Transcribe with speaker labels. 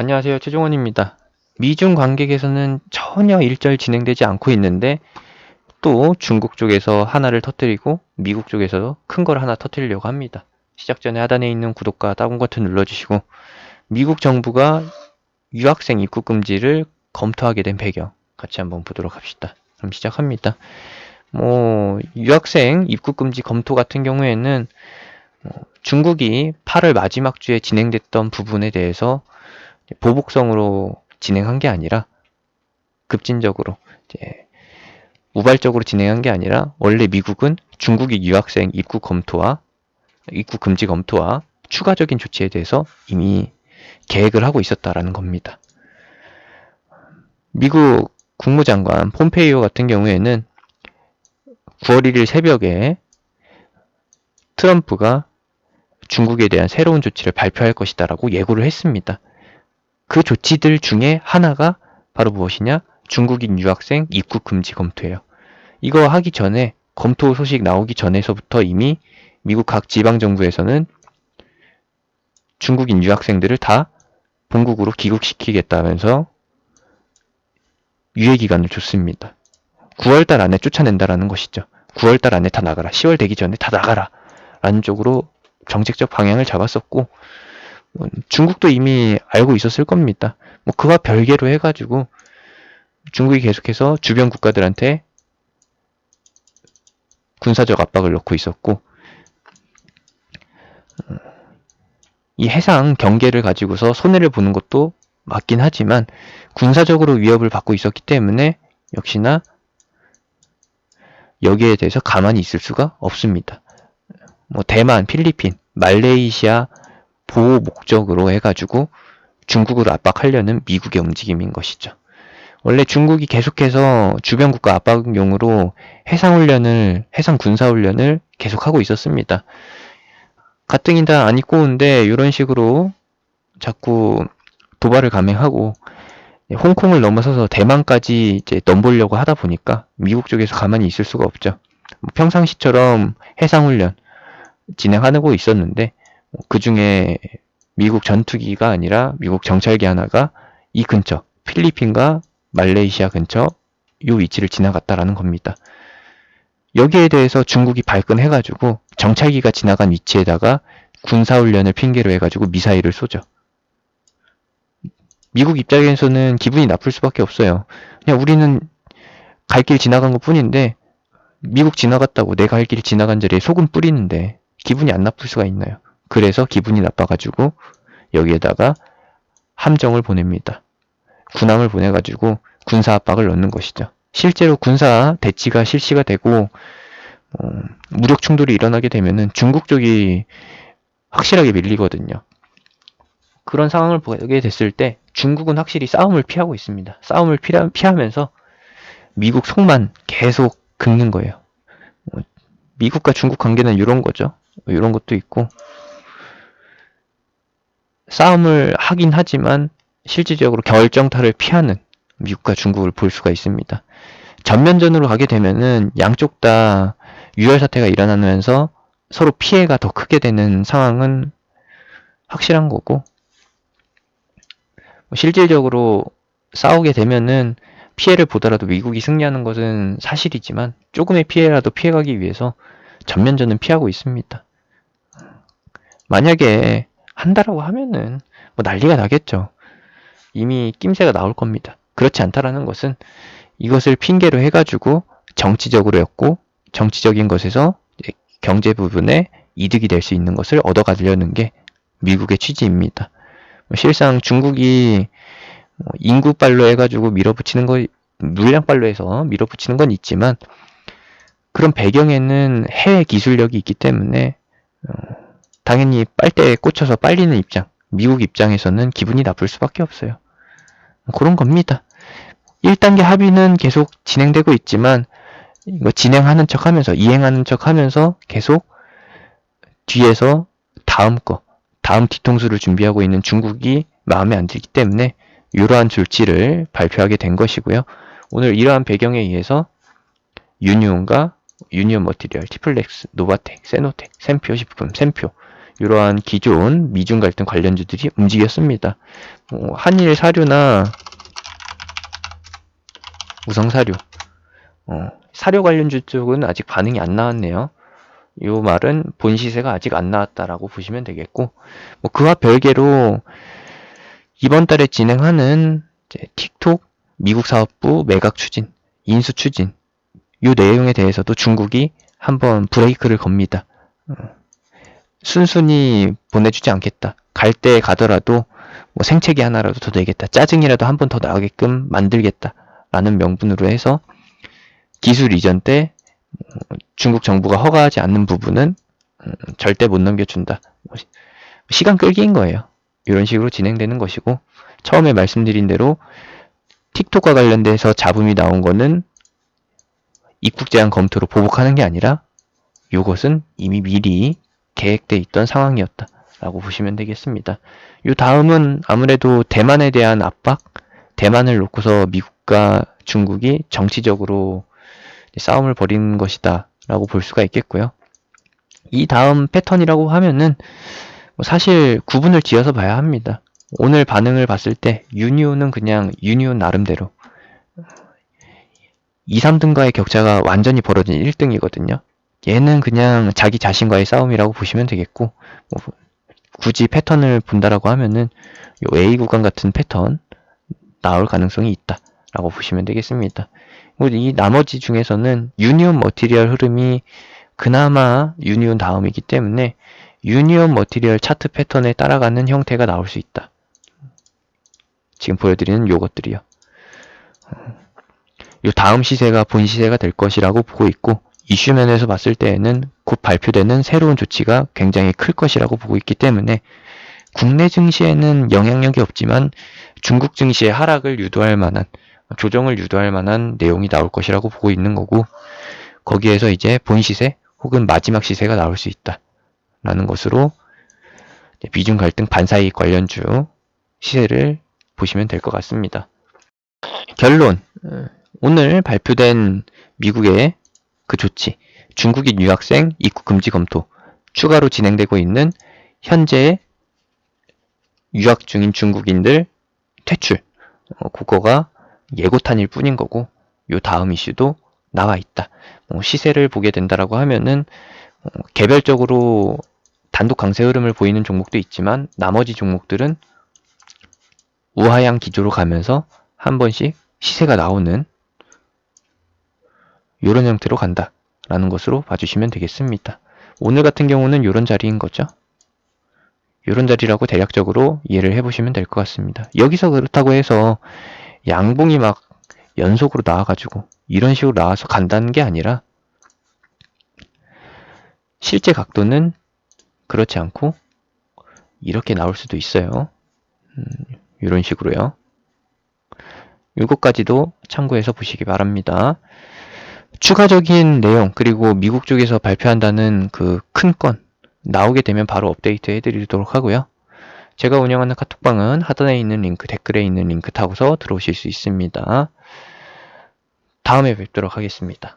Speaker 1: 안녕하세요. 최종원입니다. 미중 관계 개선은 전혀 일절 진행되지 않고 있는데 또 중국 쪽에서 하나를 터뜨리고 미국 쪽에서 큰 걸 하나 터뜨리려고 합니다. 시작 전에 하단에 있는 구독과 다운 버튼 눌러주시고 미국 정부가 유학생 입국 금지를 검토하게 된 배경 같이 한번 보도록 합시다. 그럼 시작합니다. 뭐 유학생 입국 금지 검토 같은 경우에는 뭐 중국이 8월 마지막 주에 진행됐던 부분에 대해서 보복성으로 진행한 게 아니라 급진적으로 이제 우발적으로 진행한 게 아니라 원래 미국은 중국이 유학생 입국 검토와 입국 금지 검토와 추가적인 조치에 대해서 이미 계획을 하고 있었다라는 겁니다. 미국 국무장관 폼페이오 같은 경우에는 9월 1일 새벽에 트럼프가 중국에 대한 새로운 조치를 발표할 것이다라고 예고를 했습니다. 그 조치들 중에 하나가 바로 무엇이냐? 중국인 유학생 입국 금지 검토예요. 이거 하기 전에 검토 소식 나오기 전에서부터 이미 미국 각 지방 정부에서는 중국인 유학생들을 다 본국으로 귀국시키겠다면서 유예 기간을 줬습니다. 9월달 안에 쫓아낸다라는 것이죠. 9월달 안에 다 나가라. 10월 되기 전에 다 나가라. 라는 쪽으로 정책적 방향을 잡았었고 뭐 중국도 이미 알고 있었을 겁니다. 뭐 그와 별개로 해가지고 중국이 계속해서 주변 국가들한테 군사적 압박을 넣고 있었고 이 해상 경계를 가지고서 손해를 보는 것도 맞긴 하지만 군사적으로 위협을 받고 있었기 때문에 역시나 여기에 대해서 가만히 있을 수가 없습니다. 뭐 대만, 필리핀, 말레이시아 보호 목적으로 해가지고 중국을 압박하려는 미국의 움직임인 것이죠. 원래 중국이 계속해서 주변 국가 압박용으로 해상훈련을, 해상 군사훈련을 계속하고 있었습니다. 가뜩이나 안 입고 온데 이런 식으로 자꾸 도발을 감행하고 홍콩을 넘어서서 대만까지 이제 넘보려고 하다 보니까 미국 쪽에서 가만히 있을 수가 없죠. 뭐 평상시처럼 해상훈련 진행하고 있었는데 그 중에 미국 전투기가 아니라 미국 정찰기 하나가 이 근처 필리핀과 말레이시아 근처 이 위치를 지나갔다라는 겁니다. 여기에 대해서 중국이 발끈해가지고 정찰기가 지나간 위치에다가 군사훈련을 핑계로 해가지고 미사일을 쏘죠. 미국 입장에서는 기분이 나쁠 수밖에 없어요. 그냥 우리는 갈 길 지나간 것 뿐인데 미국 지나갔다고 내가 갈길 지나간 자리에 소금 뿌리는데 기분이 안 나쁠 수가 있나요? 그래서 기분이 나빠가지고 여기에다가 함정을 보냅니다. 군함을 보내가지고 군사 압박을 넣는 것이죠. 실제로 군사 대치가 실시가 되고 어, 무력 충돌이 일어나게 되면은 중국 쪽이 확실하게 밀리거든요. 그런 상황을 보게 됐을 때 중국은 확실히 싸움을 피하고 있습니다. 싸움을 피하, 피하면서 미국 속만 계속 긁는 거예요. 어, 미국과 중국 관계는 이런 거죠. 이런 것도 있고 싸움을 하긴 하지만 실질적으로 결정타를 피하는 미국과 중국을 볼 수가 있습니다. 전면전으로 가게 되면은 양쪽 다 유혈 사태가 일어나면서 서로 피해가 더 크게 되는 상황은 확실한 거고 뭐 실질적으로 싸우게 되면은 피해를 보더라도 미국이 승리하는 것은 사실이지만 조금의 피해라도 피해가기 위해서 전면전은 피하고 있습니다. 만약에 한다라고 하면은 뭐 난리가 나겠죠. 이미 낌새가 나올 겁니다. 그렇지 않다라는 것은 이것을 핑계로 해가지고 정치적으로였고 정치적인 것에서 경제 부분에 이득이 될 수 있는 것을 얻어가려는 게 미국의 취지입니다. 뭐 실상 중국이 뭐 인구빨로 해가지고 밀어붙이는 거 물량빨로 해서 밀어붙이는 건 있지만 그런 배경에는 해외 기술력이 있기 때문에 어, 당연히 빨대에 꽂혀서 빨리는 입장 미국 입장에서는 기분이 나쁠 수밖에 없어요. 그런 겁니다. 1단계 합의는 계속 진행되고 있지만 이거 진행하는 척 하면서 이행하는 척 하면서 계속 뒤에서 다음 거 다음 뒤통수를 준비하고 있는 중국이 마음에 안 들기 때문에 이러한 조치를 발표하게 된 것이고요. 오늘 이러한 배경에 의해서 유니온과 유니온 머티리얼, 티플렉스, 노바텍, 세노텍, 샘표 식품, 샘표 이러한 기존 미중 갈등 관련주들이 움직였습니다. 뭐 한일 사료나 우성 사료, 어, 사료 관련주 쪽은 아직 반응이 안 나왔네요. 요 말은 본 시세가 아직 안 나왔다라고 보시면 되겠고, 뭐 그와 별개로 이번 달에 진행하는 틱톡 미국 사업부 매각 추진, 인수 추진, 요 내용에 대해서도 중국이 한번 브레이크를 겁니다. 어, 순순히 보내주지 않겠다. 갈 때 가더라도 뭐 생채기 하나라도 더 내겠다. 짜증이라도 한 번 더 나가게끔 만들겠다. 라는 명분으로 해서 기술 이전 때 어, 중국 정부가 허가하지 않는 부분은 음, 절대 못 넘겨준다. 뭐 시- 시간 끌기인 거예요. 이런 식으로 진행되는 것이고 처음에 말씀드린 대로 틱톡과 관련돼서 잡음이 나온 거는 입국 제한 검토로 보복하는 게 아니라 이것은 이미 미리 계획돼 있던 상황이었다 라고 보시면 되겠습니다. 요 다음은 아무래도 대만에 대한 압박, 대만을 놓고서 미국과 중국이 정치적으로 싸움을 벌이는 것이다 라고 볼 수가 있겠고요. 이 다음 패턴이라고 하면은 뭐 사실 구분을 지어서 봐야 합니다. 오늘 반응을 봤을 때 유니온은 그냥 유니온 나름대로 2, 3등과의 격차가 완전히 벌어진 1등이거든요. 얘는 그냥 자기 자신과의 싸움이라고 보시면 되겠고 뭐 굳이 패턴을 본다라고 하면은 요 A 구간 같은 패턴 나올 가능성이 있다라고 보시면 되겠습니다. 이 나머지 중에서는 유니온 머티리얼 흐름이 그나마 유니온 다음이기 때문에 유니온 머티리얼 차트 패턴에 따라가는 형태가 나올 수 있다. 지금 보여드리는 요것들이요. 요 다음 시세가 본 시세가 될 것이라고 보고 있고 이슈 면에서 봤을 때에는 곧 발표되는 새로운 조치가 굉장히 클 것이라고 보고 있기 때문에 국내 증시에는 영향력이 없지만 중국 증시의 하락을 유도할 만한 조정을 유도할 만한 내용이 나올 것이라고 보고 있는 거고 거기에서 이제 본 시세 혹은 마지막 시세가 나올 수 있다 라는 것으로 비중 갈등 반사이익 관련주 시세를 보시면 될 것 같습니다. 결론 어, 오늘 발표된 미국의 그 조치 중국인 유학생 입국 금지 검토 추가로 진행되고 있는 현재 유학 중인 중국인들 퇴출 어, 그거가 예고탄일 뿐인 거고 요 다음 이슈도 나와 있다. 뭐 시세를 보게 된다라고 하면은 어, 개별적으로 단독 강세 흐름을 보이는 종목도 있지만 나머지 종목들은 우하향 기조로 가면서 한 번씩 시세가 나오는 이런 형태로 간다 라는 것으로 봐주시면 되겠습니다. 오늘 같은 경우는 이런 자리인 거죠. 이런 자리라고 대략적으로 이해를 해보시면 될 것 같습니다. 여기서 그렇다고 해서 양봉이 막 연속으로 나와가지고 이런 식으로 나와서 간다는 게 아니라 실제 각도는 그렇지 않고 이렇게 나올 수도 있어요. 음, 이런 식으로요. 이것까지도 참고해서 보시기 바랍니다. 추가적인 내용 그리고 미국 쪽에서 발표한다는 그 큰 건 나오게 되면 바로 업데이트 해드리도록 하고요. 제가 운영하는 카톡방은 하단에 있는 링크, 댓글에 있는 링크 타고서 들어오실 수 있습니다. 다음에 뵙도록 하겠습니다.